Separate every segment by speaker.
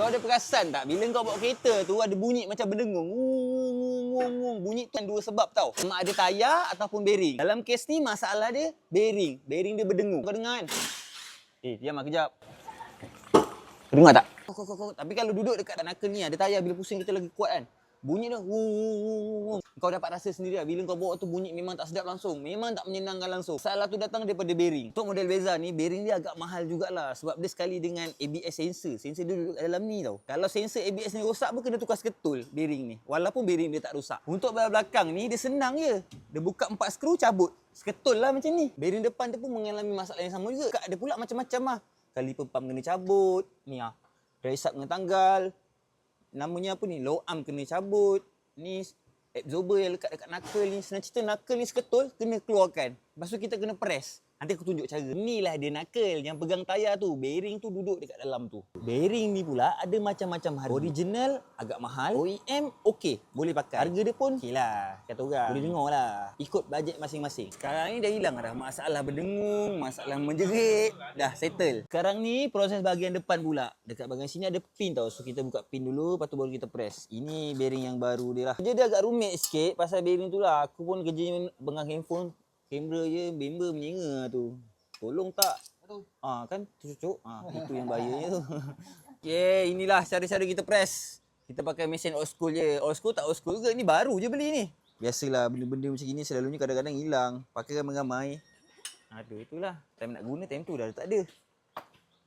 Speaker 1: Kau ada perasan tak bila kau bawa kereta tu ada bunyi macam berdengung. Ngung, ngung, ngung, ngung. Bunyi tu ada dua sebab tau. Sama ada tayar ataupun bearing. Dalam kes ni masalah dia bearing. Bearing dia berdengung. Kau dengar kan? Eh, diam lah kejap. Kau dengar tak? Kau, kau, kau, kau. Tapi kalau duduk dekat knuckle ni ada tayar bila pusing kita lagi kuat kan. Bunyi dia. Kau dapat rasa sendiri lah. Bila kau bawa tu bunyi memang tak sedap langsung. Memang tak menyenangkan langsung. Salah tu datang daripada bearing. Untuk model Beza ni, bearing dia agak mahal jugalah. Sebab dia sekali dengan ABS sensor. Sensor dia duduk dalam ni tau. Kalau sensor ABS ni rosak pun kena tukar seketul bearing ni. Walaupun bearing dia tak rosak. Untuk belakang ni, dia senang je. Dia buka empat skru, cabut. Seketul lah macam ni. Bearing depan dia pun mengalami masalah yang sama juga. Ada pula macam-macam lah. Kaliper pump kena cabut. Ni ah. Dry sub kena tanggal. Namanya apa ni? Low arm kena cabut. Ni absorber yang lekat dekat knuckle ni. Senang cerita knuckle ni seketul kena keluarkan. Lepas tu kita kena press. Nanti aku tunjuk cara. Inilah dia knuckle yang pegang tayar tu. Bearing tu duduk dekat dalam tu. Bearing ni pula ada macam-macam harga. Original agak mahal. OEM okey. Boleh pakai. Harga dia pun okey lah. Kata orang. Boleh dengar lah. Ikut bajet masing-masing. Sekarang ni dah hilang dah. Masalah berdengung. Masalah menjerit. Dah settle. Sekarang ni proses bahagian depan pula. Dekat bahagian sini ada pin tau. So kita buka pin dulu. Lepas tu baru kita press. Ini bearing yang baru dia lah. Kerja dia agak rumit sikit. Pasal bearing tu lah. Aku pun kerja pegang handphone kamera je member menyenga tu. Tolong tak? Ah kan cucuk. Ah itu yang bahayanya tu. Okey, inilah cara-cara kita press. Kita pakai mesin old school je. Old school tak old school juga. Ni baru je beli ni. Biasalah benda-benda macam gini selalunya kadang-kadang hilang. Pakai ramai-ramai. Aduh itulah. Time nak guna time tu dah tak ada.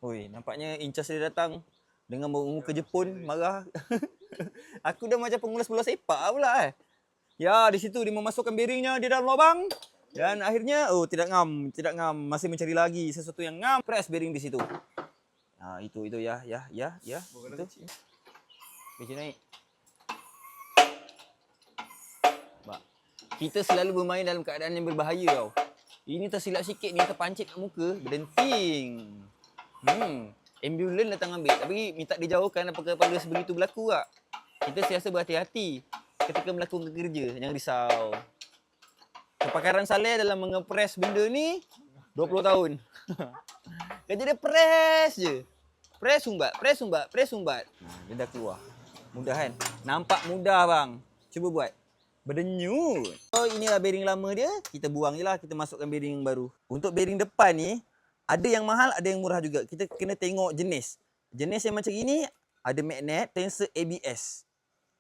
Speaker 1: Oi, nampaknya incas dia datang dengan muka Jepun marah. Aku dah macam pengulas bola sepak pula eh. Ya, di situ dia memasukkan bearingnya di dalam lubang. Dan akhirnya, oh tidak ngam, tidak ngam. Masih mencari lagi sesuatu yang ngam. Press bearing di situ. Ha, itu, itu ya, ya, ya, ya. Itu. Macam naik. Bak. Kita selalu bermain dalam keadaan yang berbahaya tau. Ini tersilap sikit ni, terpancit kat muka, berdenting. Hmm. Ambulans datang ambil. Tapi minta dijauhkan apabila sebegitu berlaku tak. Kita siasa berhati-hati ketika melakukan kerja. Jangan risau. Kepakaran Saleh dalam mengepres benda ni 20 tahun. Kerja dia press je. Press sumbat, press sumbat, press sumbat. Nah, dia dah keluar. Mudah kan? Nampak mudah bang. Cuba buat. Berdenyut. So inilah bearing lama dia. Kita buang je lah. Kita masukkan bearing yang baru. Untuk bearing depan ni, ada yang mahal, ada yang murah juga. Kita kena tengok jenis. Jenis yang macam ini, ada magnet, sensor ABS.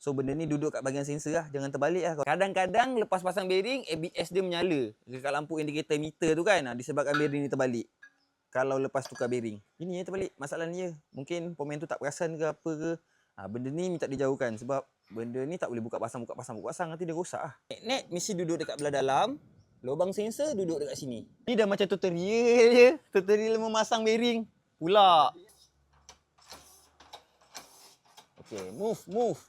Speaker 1: So benda ni duduk kat bahagian sensor lah. Jangan terbalik lah. Kadang-kadang lepas pasang bearing, ABS dia menyala. Dekat lampu indikator meter tu kan. ah, Disebabkan bearing ni terbalik. Kalau lepas tukar bearing. Ini yang terbalik. Masalah ni je. Mungkin pemain tu tak perasan ke apa ke. Ha, benda ni minta dijauhkan. Sebab benda ni tak boleh buka pasang, buka pasang, buka pasang. Nanti dia rosak lah. Magnet mesti duduk dekat belah dalam. Lubang sensor duduk dekat sini. Ni dah macam tutorial je. Tutorial memasang bearing. Pula. Okay, move, move.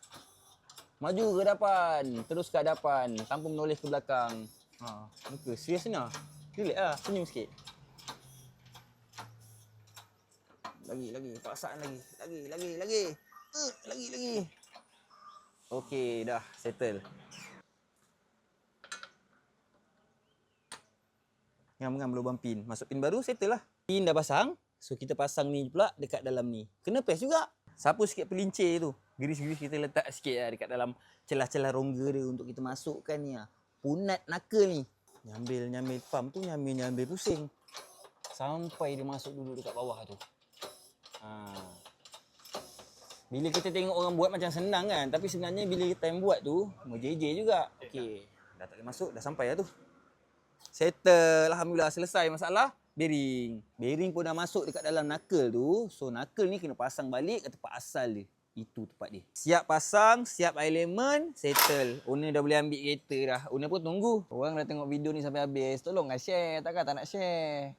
Speaker 1: Maju ke hadapan, terus ke hadapan tanpa menoleh ke belakang. Ha, muka serius ni lah. Relax lah, senyum sikit. Lagi, lagi, paksaan lagi. Lagi, lagi, lagi. Uh, lagi, lagi. Okey, dah settle. Ngam-ngam lubang pin. Masuk pin baru, settle lah. Pin dah pasang. So, kita pasang ni pula dekat dalam ni. Kena press juga. Sapu sikit pelincir tu. Giris-giris kita letak sikit lah dekat dalam celah-celah rongga dia untuk kita masukkan ni lah. Punat knuckle ni. Nyambil-nyambil pump tu, nyambil-nyambil pusing. Sampai dia masuk dulu dekat bawah tu. Ha. Bila kita tengok orang buat macam senang kan. Tapi sebenarnya bila time buat tu, menjeje juga. Okey. Dah tak boleh masuk, dah sampai lah tu. Settle. Alhamdulillah selesai masalah bearing. Bearing pun dah masuk dekat dalam knuckle tu. So knuckle ni kena pasang balik ke tempat asal dia. Itu tempat dia. Siap pasang, siap elemen, settle. Owner dah boleh ambil kereta dah. Owner pun tunggu.
Speaker 2: Orang dah tengok video ni sampai habis. Tolonglah share. Takkan tak nak share.